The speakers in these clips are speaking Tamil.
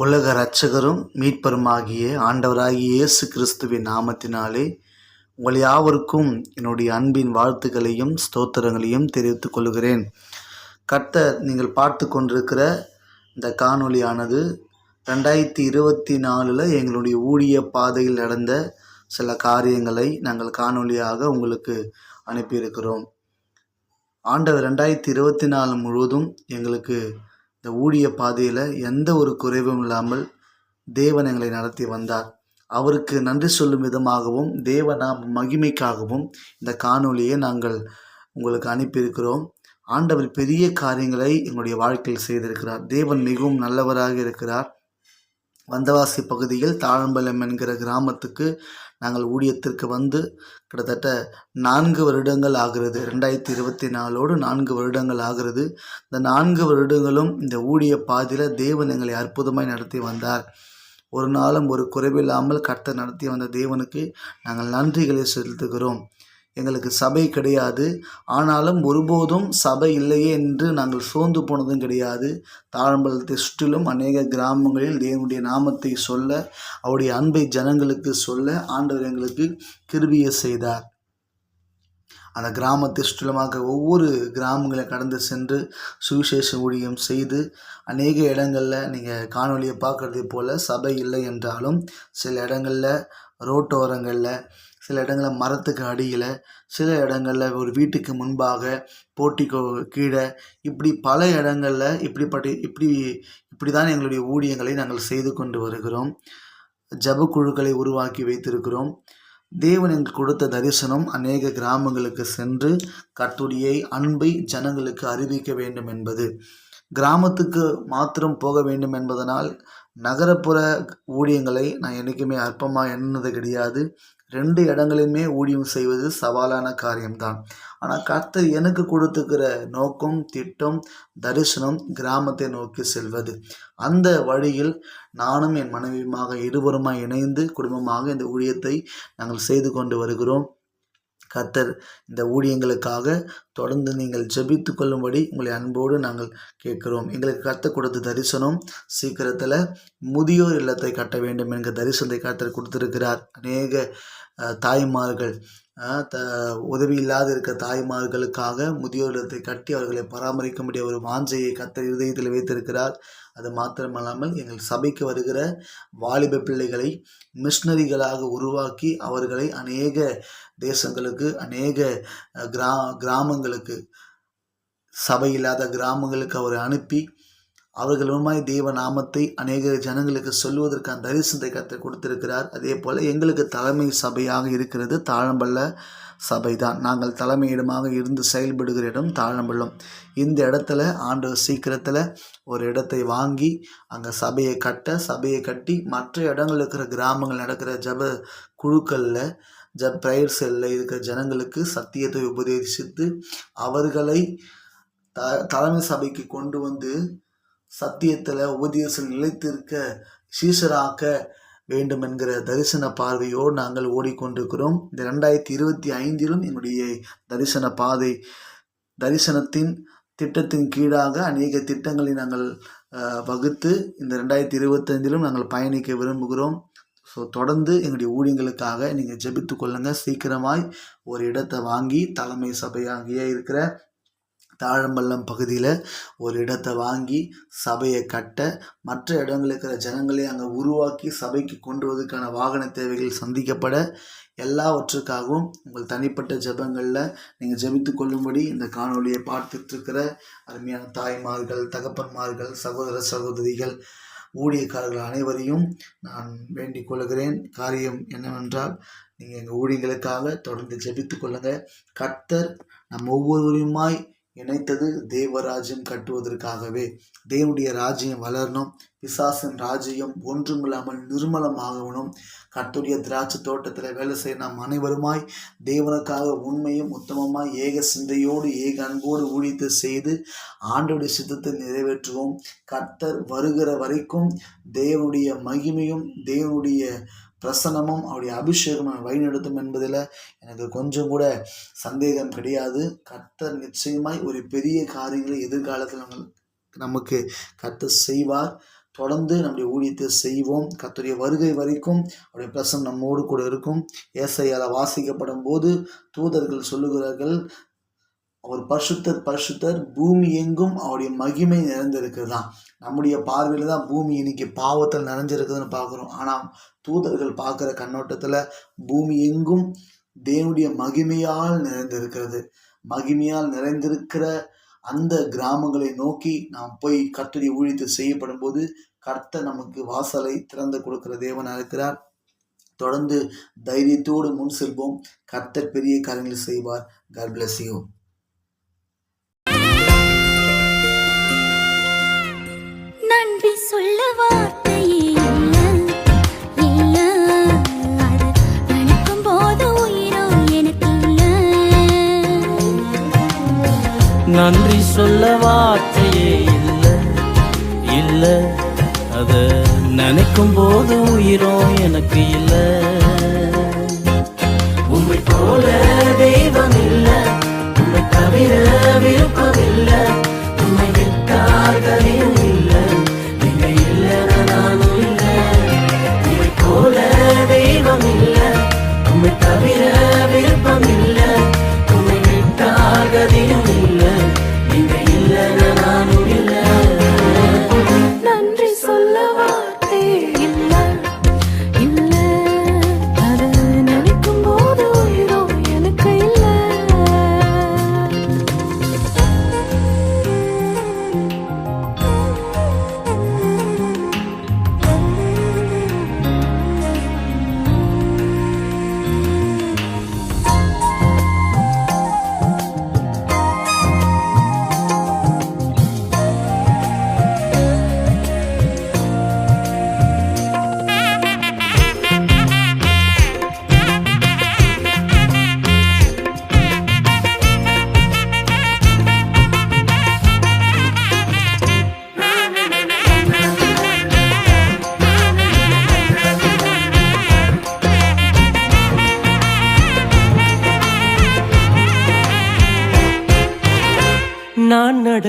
உலக இரட்சகரும் மீட்பருமாகிய ஆண்டவராகிய இயேசு கிறிஸ்துவின் நாமத்தினாலே உங்கள் யாவருக்கும் என்னுடைய அன்பின் வாழ்த்துக்களையும் ஸ்தோத்திரங்களையும் தெரிவித்துக் கொள்கிறேன். கர்த்தர் நீங்கள் பார்த்து கொண்டிருக்கிற இந்த காணொளியானது ரெண்டாயிரத்தி இருபத்தி நாலில் எங்களுடைய ஊழிய பாதையில் நடந்த சில காரியங்களை நாங்கள் காணொளியாக உங்களுக்கு அனுப்பியிருக்கிறோம். ஆண்டவர் ரெண்டாயிரத்தி இருபத்தி நாலு முழுவதும் எங்களுக்கு இந்த ஊழிய பாதையில் எந்த ஒரு குறைவும் இல்லாமல் தேவன் எங்களை நடத்தி வந்தார். அவருக்கு நன்றி சொல்லும் விதமாகவும் தேவ நாம் மகிமைக்காகவும் இந்த காணொளியை நாங்கள் உங்களுக்கு அனுப்பியிருக்கிறோம். ஆண்டவர் பெரிய காரியங்களை எங்களுடைய வாழ்க்கையில் செய்திருக்கிறார். தேவன் மிகவும் நல்லவராக இருக்கிறார். வந்தவாசி பகுதியில் தாழம்பலம் என்கிற கிராமத்துக்கு நாங்கள் ஊழியத்திற்கு வந்து கிட்டத்தட்ட நான்கு வருடங்கள் ஆகிறது. ரெண்டாயிரத்தி இருபத்தி நாலோடு நான்கு வருடங்கள் ஆகிறது. இந்த நான்கு வருடங்களும் இந்த ஊழிய பாதையில் தேவன் எங்களை அற்புதமாய் நடத்தி வந்தார். ஒரு நாளும் ஒரு குறைவில்லாமல் கர்த்தர் நடத்தி வந்த தேவனுக்கு நாங்கள் நன்றிகளை செலுத்துகிறோம். எங்களுக்கு சபை கிடையாது. ஆனாலும் ஒருபோதும் சபை இல்லையே என்று நாங்கள் சோர்ந்து போனதும் கிடையாது. தாழம்பலத்தை சுற்றிலும் அநேக கிராமங்களில் தேவனுடைய நாமத்தை சொல்ல அவருடைய அன்பை ஜனங்களுக்கு சொல்ல ஆண்டவர் எங்களுக்கு கிருபிய செய்தார். அந்த கிராமத்தை சுற்றிலுமாக ஒவ்வொரு கிராமங்களை கடந்து சென்று சுவிசேஷ ஊழியம் செய்து அநேக இடங்களில் நீங்கள் காணொலியை பார்க்குறதை போல் சபை இல்லை என்றாலும் சில இடங்களில் ரோட்டோரங்களில் சில இடங்களில் மரத்துக்கு அடியில் சில இடங்களில் ஒரு வீட்டுக்கு முன்பாக போட்டிக்கோ கீழே இப்படி பல இடங்களில் இப்படிப்பட்ட இப்படி இப்படி தான் எங்களுடைய ஊழியங்களை நாங்கள் செய்து கொண்டு வருகிறோம். ஜப குழுக்களை உருவாக்கி வைத்திருக்கிறோம். தேவன் எங்களுக்கு கொடுத்த தரிசனம் அநேக கிராமங்களுக்கு சென்று கர்த்துடைய அன்பை ஜனங்களுக்கு அறிவிக்க வேண்டும் என்பது. கிராமத்துக்கு மாத்திரம் போக வேண்டும் என்பதனால் நகரப்புற ஊழியங்களை நான் என்றைக்குமே அற்பமாக எண்ணுனது கிடையாது. ரெண்டு இடங்களிலுமே ஊழியம் செய்வது சவாலான காரியம்தான். ஆனால் கர்த்தர் எனக்கு கொடுத்துக்கிற நோக்கம் திட்டம் தரிசனம் கிராமத்தை நோக்கி செல்வது. அந்த வழியில் நானும் என் மனைவியுமாக இருவருமாய் இணைந்து குடும்பமாக இந்த ஊழியத்தை நாங்கள் செய்து கொண்டு வருகிறோம். கர்த்தர் இந்த ஊழியங்களுக்காக தொடர்ந்து நீங்கள் ஜெபித்து கொள்ளும்படி உங்களை அன்போடு நாங்கள் கேட்கிறோம். எங்களுக்கு கர்த்தர் கொடுத்த தரிசனம் சீக்கிரத்தில் முதியோர் இல்லத்தை கட்ட வேண்டும் என்கிற தரிசனத்தை கத்தர் கொடுத்துருக்கிறார். அநேக தாய்மார்கள் த உதவி இல்லாத இருக்க தாய்மார்களுக்காக முதியோர் இல்லத்தை கட்டி அவர்களை பராமரிக்கும்படி ஒரு வாஞ்சையை கத்தர் இருதயத்தில் வைத்திருக்கிறார். அது மாத்திரமல்லாமல் எங்கள் சபைக்கு வருகிற வாலிப பிள்ளைகளை மிஷினரிகளாக உருவாக்கி அவர்களை அநேக தேசங்களுக்கு அநேக கிரா கிராமங்களுக்கு சபை இல்லாத கிராமங்களுக்கு அவர் அனுப்பி அவர்களுமாய் தேவ நாமத்தை அநேக ஜனங்களுக்கு சொல்லுவதற்கான தரிசனத்தை கற்றுக் கொடுத்திருக்கிறார். அதே போல் எங்களுக்கு தலைமை சபையாக இருக்கிறது தாழம்பள்ள சபை தான் நாங்கள் தலைமையிடமாக இருந்து செயல்படுகிற இடம் தாழம்பள்ளம். இந்த இடத்துல ஆண்டு சீக்கிரத்தில் ஒரு இடத்தை வாங்கி அங்கே சபையை கட்ட சபையை கட்டி மற்ற இடங்கள் இருக்கிற கிராமங்கள் நடக்கிற ஜப குழுக்களில் ஜ ப்ரேயர் செல்லில் இருக்கிற ஜனங்களுக்கு சத்தியத்தை உபதேசித்து அவர்களை த தலைமை சபைக்கு கொண்டு வந்து சத்தியத்தில் உபதேசம் நிலைத்திருக்க சீசராக்க வேண்டும் என்கிற தரிசன பார்வையோடு நாங்கள் ஓடிக்கொண்டிருக்கிறோம். இந்த ரெண்டாயிரத்தி இருபத்தி ஐந்திலும் என்னுடைய தரிசன பாதை தரிசனத்தின் திட்டத்தின் கீழாக அநேக திட்டங்களை நாங்கள் வகுத்து இந்த ரெண்டாயிரத்தி இருபத்தைந்திலும் நாங்கள் பயணிக்க விரும்புகிறோம். ஸோ தொடர்ந்து எங்களுடைய ஊழியங்களுக்காக நீங்கள் ஜெபித்து கொள்ளுங்கள் சீக்கிரமாய் ஒரு இடத்தை வாங்கி தலைமை சபையாகிய இருக்கிற தாழம்பள்ளம் பகுதியில் ஒரு இடத்தை வாங்கி சபையை கட்ட மற்ற இடங்களில் இருக்கிற ஜனங்களை அங்கே உருவாக்கி சபைக்கு கொண்டு வருவதற்கான வாகன தேவைகள் சந்திக்கப்பட எல்லாவற்றுக்காகவும் உங்கள் தனிப்பட்ட ஜெபங்களில் நீங்கள் ஜபித்து கொள்ளும்படி இந்த காணொளியை பார்த்துட்ருக்கிற அருமையான தாய்மார்கள் தகப்பன்மார்கள் சகோதர சகோதரிகள் ஊழியக்காரர்கள் அனைவரையும் நான் வேண்டிக் கொள்கிறேன். காரியம் என்னவென்றால் நீங்கள் எங்கள் ஊழியங்களுக்காக தொடர்ந்து ஜெபித்து கொள்ளுங்கள் கர்த்தர் நம் ஒவ்வொருவருமாய் இணைத்தது தேவராஜ்யம் கட்டுவதற்காகவே. தேவனுடைய ராஜ்யம் வளரணும். பிசாசின் ராஜ்யம் ஒன்றுமில்லாமல் நிர்மலமாகணும். கத்துடைய திராட்சை தோட்டத்தில் வேலை செய்ய நாம் அனைவருமாய் தேவனுக்காக உண்மையும் உத்தமமாய் ஏக சிந்தையோடு ஏக அன்போடு ஊழித்து செய்து ஆண்டுடைய சித்தத்தை நிறைவேற்றுவோம். கர்த்தர் வருகிற வரைக்கும் தேவனுடைய மகிமையும் தேவனுடைய பிரசன்னமும் அவருடைய அபிஷேகம் வழிநடத்தும் என்பதில் எனக்கு கொஞ்சம் கூட சந்தேகம் கிடையாது. கர்த்தர் நிச்சயமாய் ஒரு பெரிய காரியங்களை எதிர்காலத்தில் நம்ம நமக்கு கர்த்தர் செய்வார். தொடர்ந்து நம்முடைய ஊழியத்தை செய்வோம். கத்துடைய வருகை வரைக்கும் அவருடைய பிரசம் நம்மோடு கூட இருக்கும். ஏசையால் வாசிக்கப்படும் போது தூதர்கள் சொல்லுகிறார்கள் அவர் பரிசுத்தர் பரிசுத்தர் பூமி எங்கும் அவருடைய மகிமை நிறைந்திருக்கிறதாம். நம்முடைய பார்வையில் தான் பூமி இன்னைக்கு பாவத்தில் நிறைஞ்சிருக்குதுன்னு பார்க்குறோம். ஆனால் தூதர்கள் பார்க்குற கண்ணோட்டத்தில் பூமி எங்கும் தேவனுடைய மகிமையால் நிறைந்திருக்கிறது. மகிமையால் நிறைந்திருக்கிற அந்த கிராமங்களை நோக்கி நாம் போய் கர்த்தருடைய ஊழித்து செய்யப்படும் போது கர்த்தர் நமக்கு வாசலை திறந்து கொடுக்கிற தேவனாக இருக்கிறார். தொடர்ந்து தைரியத்தோடு முன் செல்வோம். கர்த்தர் பெரிய காரியங்களை செய்வார். காட் சொல்ல வார்த்தையே இல்ல. இல்ல. அது நினைக்கும் போது உயிரோ எனக்கு இல்ல நன்றி சொல்ல வார்த்தையே இல்ல. இல்ல. அது நினைக்கும் போது உயிரோ எனக்கு இல்ல. உண்மை போல தெய்வம் இல்ல. உண்மை தவிர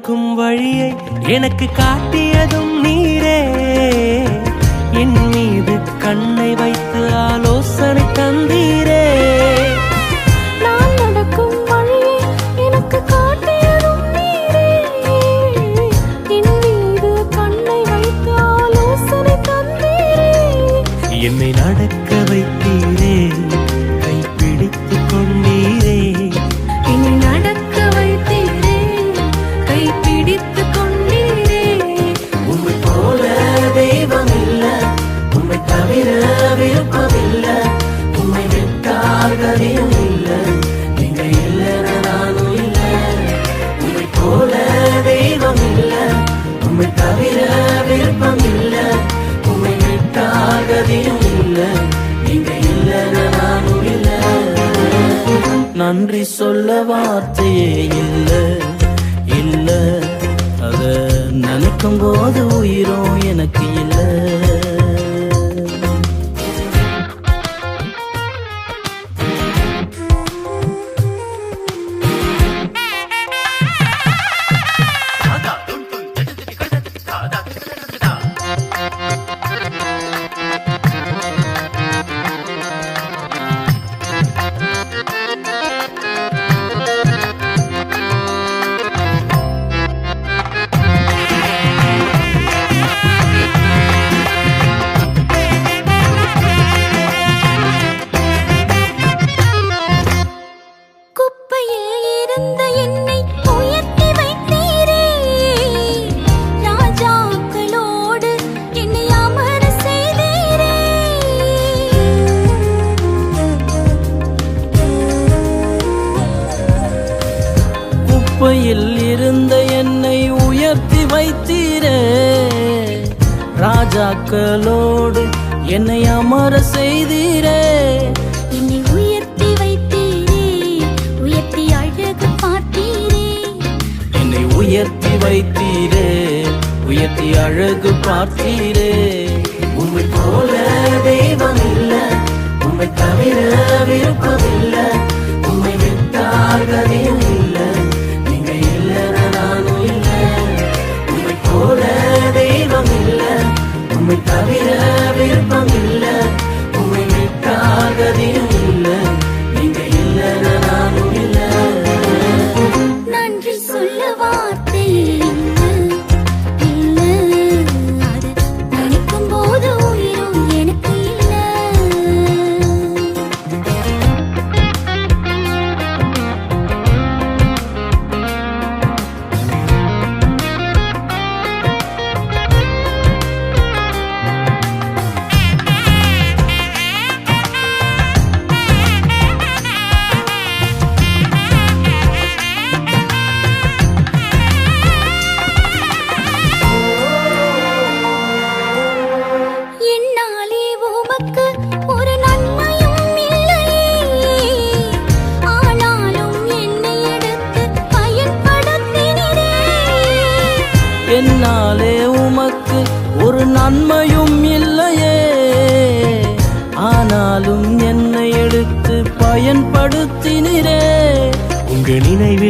நடக்கும் வழியை எனக்கு காட்டியதும் நீரே. என் மீது கண்ணை ராஜாக்களோடு என்னை அமர செய்தீரே. என்னை உயர்த்தி வைத்தீரே உயர்த்தி அழகு பார்த்தீரே. என்னை உயர்த்தி வைத்தீரே உயர்த்தி அழகு பார்த்தீரே. உண்மை போல தெய்வம் இல்ல உண்மை தவிர விருப்பம் இல்ல உண்மை இல்ல காத்தினிரே உங்க நினைவில்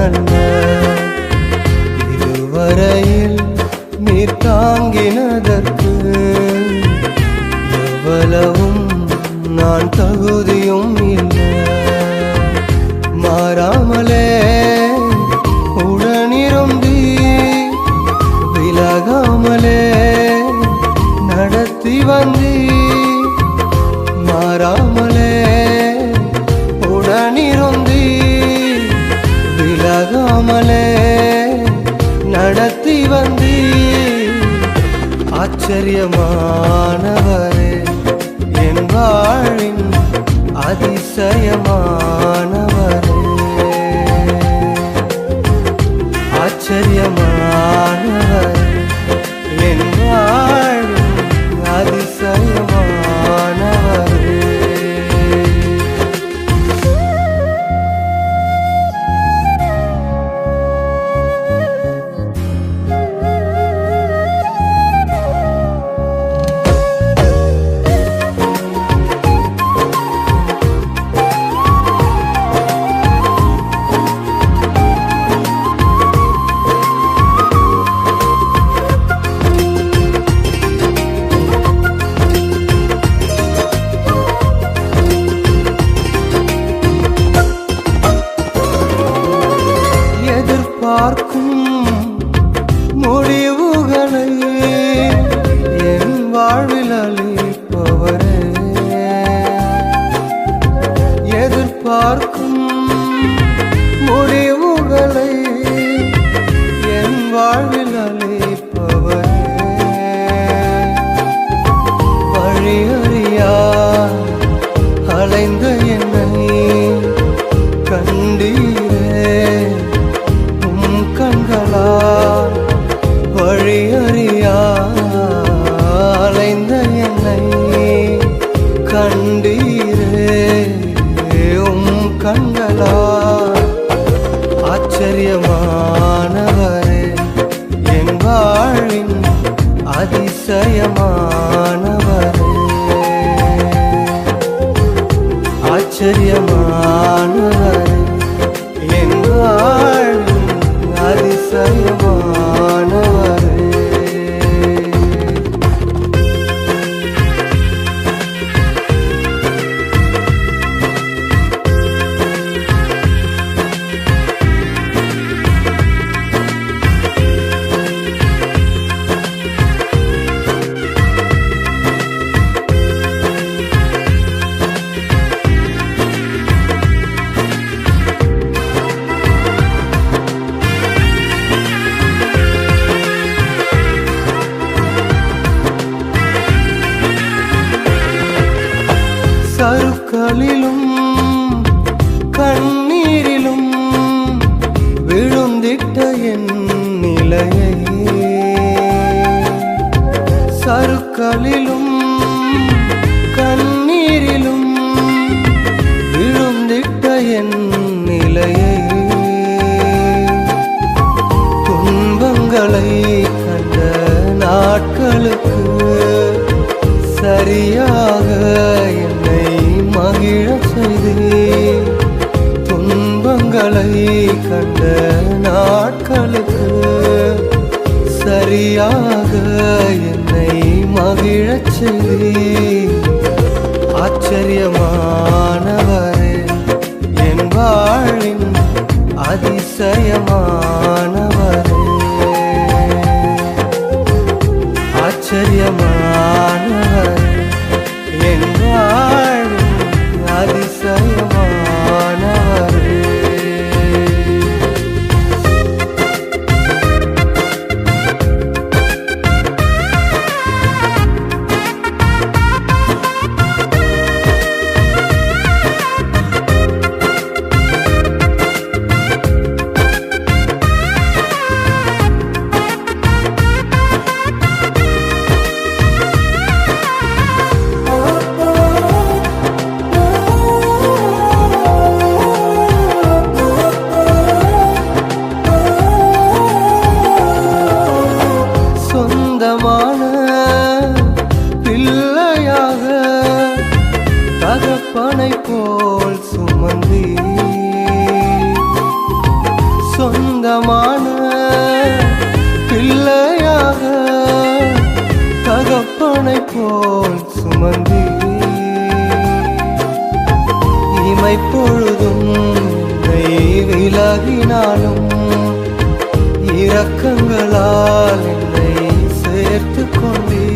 கண்ண. இதுவரையில் ஆச்சரியமானவரே என் வாழின் அதிசயமானவரே. ஆச்சரியமான ஆச்சரியமானவரே என் வாழின் அதிசயமானவரே. ஆச்சரியமான இரக்கங்களால் என்னை சேர்த்து கொண்டே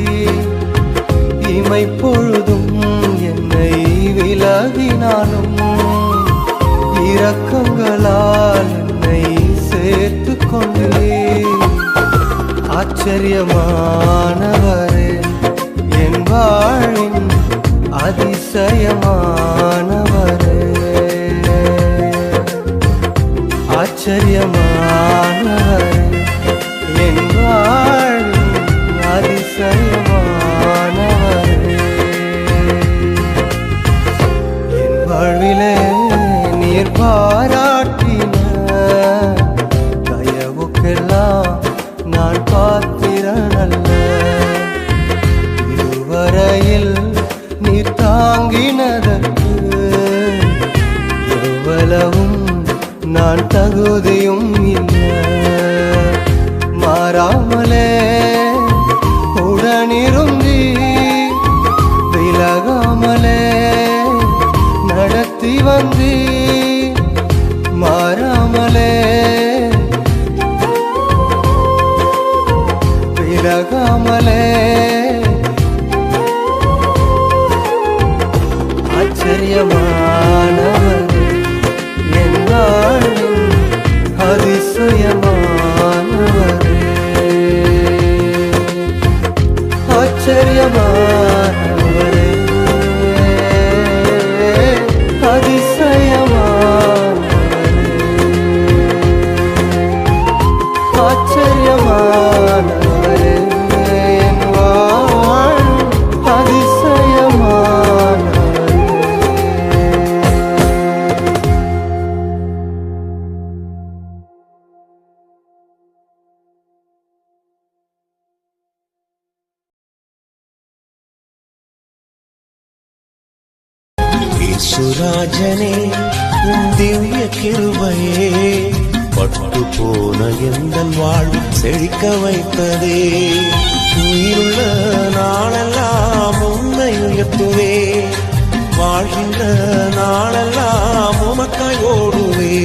இமை பொழுதும் என்னை விலகினாலும் இரக்கங்களால் என்னை சேர்த்து கொண்டே ஆச்சரியமானவரே என் வாழின் அதிசயமான ஆச்சரியமானவரே. என் வாழின் அதிசயமானவரே. என் வாழ்விலே ஆச்சரியமானவர் യേശുരാജനെ ഉം ദിവ്യ കിരുബയെ பட்டு போன எந்த வாழ்வில் செழிக்க வைத்ததே உயிருள்ள நாளெல்லாம் உன்னை உயர்த்துவே வாழ்கின்ற நாளெல்லாம் உமக்காய் ஓடுவே